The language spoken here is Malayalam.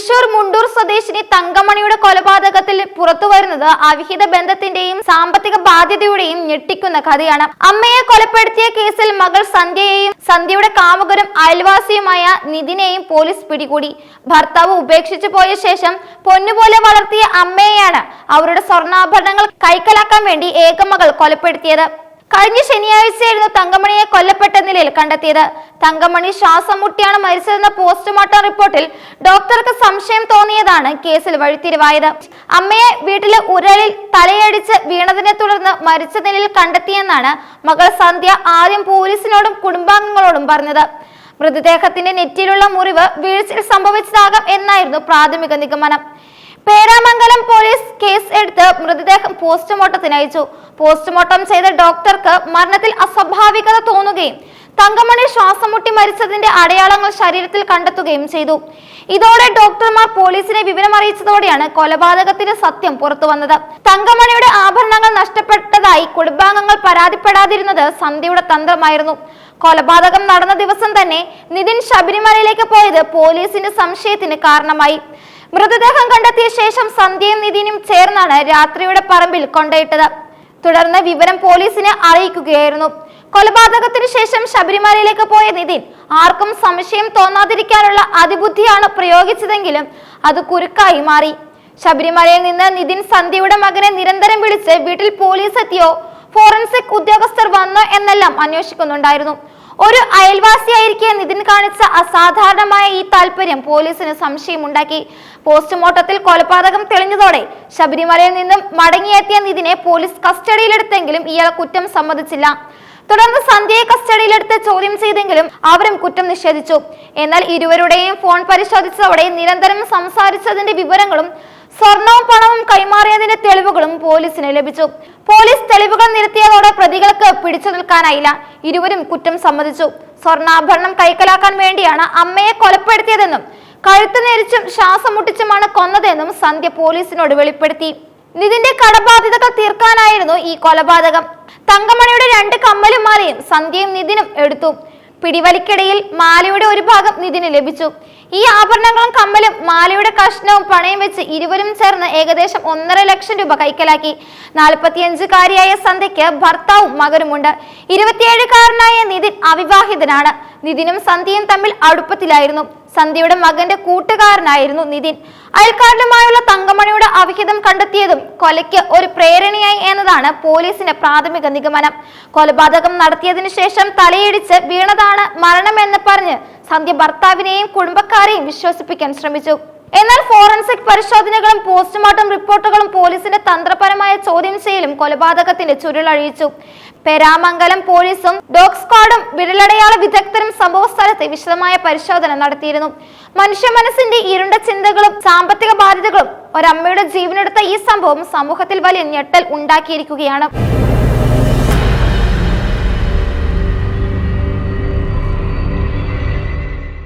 തൃശൂർ മുണ്ടൂർ സ്വദേശിനി തങ്കമണിയുടെ കൊലപാതകത്തിൽ പുറത്തു വരുന്നത് അവിഹിത ബന്ധത്തിന്റെയും സാമ്പത്തിക ബാധ്യതയുടെയും ഞെട്ടിക്കുന്ന കഥയാണ്. അമ്മയെ കൊലപ്പെടുത്തിയ കേസിൽ മകൾ സന്ധ്യയെയും സന്ധ്യയുടെ കാമുകരും അയൽവാസിയുമായ നിതിനെയും പോലീസ് പിടികൂടി. ഭർത്താവ് ഉപേക്ഷിച്ചു പോയ ശേഷം പൊന്നുപോലെ വളർത്തിയ അമ്മയെയാണ് അവരുടെ സ്വർണാഭരണങ്ങൾ കൈക്കലാക്കാൻ വേണ്ടി ഏകമകൾ കൊലപ്പെടുത്തിയത്. കഴിഞ്ഞ ശനിയാഴ്ചയായിരുന്നു തങ്കമണിയെ കൊല്ലപ്പെട്ട നിലയിൽ കണ്ടെത്തിയത്. തങ്കമണി ശ്വാസം മുട്ടിയാണ് മരിച്ചതെന്ന പോസ്റ്റ്മോർട്ടം റിപ്പോർട്ടിൽ ഡോക്ടർക്ക് സംശയം തോന്നിയതാണ് കേസിൽ വഴിത്തിരിവായത്. അമ്മയെ വീട്ടിലെ ഉരലിൽ തലയടിച്ച് വീണതിനെ തുടർന്ന് മരിച്ച നിലയിൽ കണ്ടെത്തിയെന്നാണ് മകൾ സന്ധ്യ ആദ്യം പോലീസിനോടും കുടുംബാംഗങ്ങളോടും പറഞ്ഞത്. മൃതദേഹത്തിന്റെ നെറ്റിയിലുള്ള മുറിവ് വീഴ്ചയിൽ സംഭവിച്ചതാകാം എന്നായിരുന്നു പ്രാഥമിക നിഗമനം. പേരാമംഗലം പോലീസ് കേസ് എടുത്ത് മൃതദേഹം പോസ്റ്റ്മോർട്ടത്തിന് അയച്ചു. പോസ്റ്റ്മോർട്ടം ചെയ്ത ഡോക്ടർക്ക് മരണത്തിൽ അസ്വാഭാവികത തോന്നുകയും തങ്കമണി ശ്വാസം മുട്ടി മരിച്ചതിന്റെ അടയാളങ്ങൾ ശരീരത്തിൽ കണ്ടെത്തുകയും ചെയ്തു. ഇതോടെ ഡോക്ടർമാർ പോലീസിനെ വിവരം അറിയിച്ചതോടെയാണ് കൊലപാതകത്തിന്റെ സത്യം പുറത്തു വന്നത്. തങ്കമണിയുടെ ആഭരണങ്ങൾ നഷ്ടപ്പെട്ടതായി കുടുംബാംഗങ്ങൾ പരാതിപ്പെടാതിരുന്നത് സന്ധ്യയുടെ തന്ത്രമായിരുന്നു. കൊലപാതകം നടന്ന ദിവസം തന്നെ നിതിൻ ശബരിമലയിലേക്ക് പോയത് പോലീസിന്റെ സംശയത്തിന് കാരണമായി. മൃതദേഹം കണ്ടെത്തിയ ശേഷം സന്ധ്യയും നിധിനും ചേർന്നാണ് രാത്രിയുടെ പറമ്പിൽ കൊണ്ടയിട്ടത്. തുടർന്ന് വിവരം പോലീസിനെ അറിയിക്കുകയായിരുന്നു. കൊലപാതകത്തിന് ശേഷം ശബരിമലയിലേക്ക് പോയ നിതിൻ ആർക്കും സംശയം തോന്നാതിരിക്കാനുള്ള അതിബുദ്ധിയാണ് പ്രയോഗിച്ചതെങ്കിലും അത് കുരുക്കായി മാറി. ശബരിമലയിൽ നിന്ന് നിതിൻ സന്ധ്യയുടെ മകനെ നിരന്തരം വിളിച്ച് വീട്ടിൽ പോലീസ് എത്തിയോ? ഫോറൻസിക് ഉദ്യോഗസ്ഥർ വന്നോ എന്നെല്ലാം അന്വേഷിക്കുന്നുണ്ടായിരുന്നു. ഒരു അയൽവാസിയായിരിക്കെ നിതിൻ കാണിച്ച അസാധാരണമായ ഈ താല്പര്യം പോലീസിന് സംശയമുണ്ടാക്കി. പോസ്റ്റ്മോർട്ടത്തിൽ കൊലപാതകം തെളിഞ്ഞതോടെ ശബരിമലയിൽ നിന്നും മടങ്ങിയെത്തിയ നിതിനെ പോലീസ് കസ്റ്റഡിയിലെടുത്തെങ്കിലും ഇയാൾ കുറ്റം സമ്മതിച്ചില്ല. തുടർന്ന് സന്ധ്യയെ കസ്റ്റഡിയിലെടുത്ത് ചോദ്യം ചെയ്തെങ്കിലും അവരും കുറ്റം നിഷേധിച്ചു. എന്നാൽ ഇരുവരുടെയും ഫോൺ പരിശോധിച്ചതോടെ നിരന്തരം സംസാരിച്ചതിന്റെ വിവരങ്ങളും സ്വർണവും പണവും കൈമാറിയതിന്റെ തെളിവുകളും പോലീസിന് ലഭിച്ചു. പോലീസ് തെളിവുകൾ നിരത്തിയതോടെ പ്രതികൾക്ക് പിടിച്ചു നിൽക്കാനായില്ല. ഇരുവരും കുറ്റം സമ്മതിച്ചു. സ്വർണാഭരണം കൈക്കലാക്കാൻ വേണ്ടിയാണ് അമ്മയെ കൊലപ്പെടുത്തിയതെന്നും കഴുത്ത് നെരിച്ചും ശ്വാസം മുട്ടിച്ചുമാണ് കൊന്നതെന്നും സന്ധ്യ പോലീസിനോട് വെളിപ്പെടുത്തി. നിതിന്റെ കടബാധ്യതകൾ തീർക്കാനായിരുന്നു ഈ കൊലപാതകം. തങ്കമണിയുടെ രണ്ട് കമ്മലും മാലയും സന്ധ്യയും നിതിനും എടുത്തു. പിടിവലിക്കിടയിൽ മാലയുടെ ഒരു ഭാഗം നിതിന് ലഭിച്ചു. ഈ ആഭരണങ്ങളും കമ്മലും മാലയുടെ കഷ്ണവും പണയം വെച്ച് ഇരുവരും ചേർന്ന് ഏകദേശം ഒന്നര ലക്ഷം രൂപ കൈക്കലാക്കി. നാൽപ്പത്തിയഞ്ചുകാരിയായ സന്ധ്യയ്ക്ക് ഭർത്താവും മകനുമുണ്ട്. ഇരുപത്തിയേഴുകാരനായ നിതിൻ അവിവാഹിതനാണ്. നിതിനും സന്ധ്യയും തമ്മിൽ അടുപ്പത്തിലായിരുന്നു. സന്ധ്യയുടെ മകന്റെ കൂട്ടുകാരനായിരുന്നു നിതിൻ. അയൽക്കാരനുമായുള്ള തങ്കമണിയുടെ അവിഹിതം കണ്ടെത്തിയതും കൊലയ്ക്ക് ഒരു പ്രേരണയായി എന്നതാണ് പോലീസിന്റെ പ്രാഥമിക നിഗമനം. കൊലപാതകം നടത്തിയതിനു ശേഷം തലയിടിച്ച് വീണതാണ് മരണമെന്ന് പറഞ്ഞ് സന്ധ്യ ഭർത്താവിനെയും കുടുംബക്കാരെയും വിശ്വസിപ്പിക്കാൻ ശ്രമിച്ചു. എന്നാൽ ഫോറൻസിക് പരിശോധനകളും പോസ്റ്റ്മോർട്ടം റിപ്പോർട്ടുകളും പോലീസിന്റെ തന്ത്രപരമായ ചോദ്യം ചെയ്യലും കൊലപാതകത്തിന്റെ ചുരുളഴിച്ചു പെരാമംഗലം പോലീസും ഡോഗ് സ്ക്വാഡും വിരലടയാള വിദഗ്ധരും സംഭവ സ്ഥലത്ത് വിശദമായ പരിശോധന നടത്തിയിരുന്നു. മനുഷ്യ മനസ്സിന്റെ ഇരുണ്ട ചിന്തകളും സാമ്പത്തിക ബാധ്യതകളും ഒരമ്മയുടെ ജീവനെടുത്ത ഈ സംഭവം സമൂഹത്തിൽ വലിയ ഞെട്ടൽ ഉണ്ടാക്കിയിരിക്കുകയാണ്.